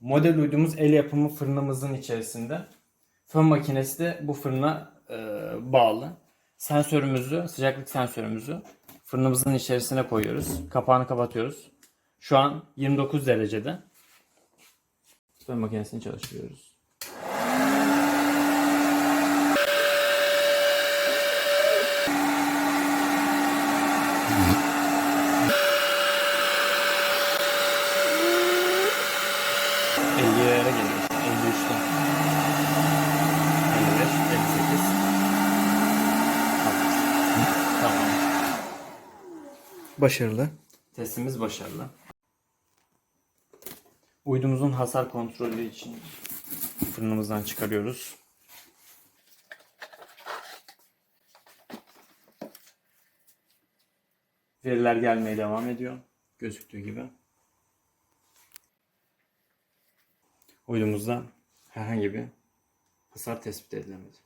Model uydumuz el yapımı fırınımızın içerisinde. Fön makinesi de bu fırına e, bağlı. Sensörümüzü, sıcaklık sensörümüzü fırınımızın içerisine koyuyoruz. Kapağını kapatıyoruz. Şu an 29 derecede. Fön makinesini çalıştırıyoruz. ...50'lere geliyor. 53'te. 55, 58. Tamam. Başarılı. Testimiz başarılı. Uydumuzun hasar kontrolü için fırınımızdan çıkarıyoruz. Veriler gelmeye devam ediyor. Gözüktüğü gibi. Uydumuzda herhangi bir hasar tespit edilemedi.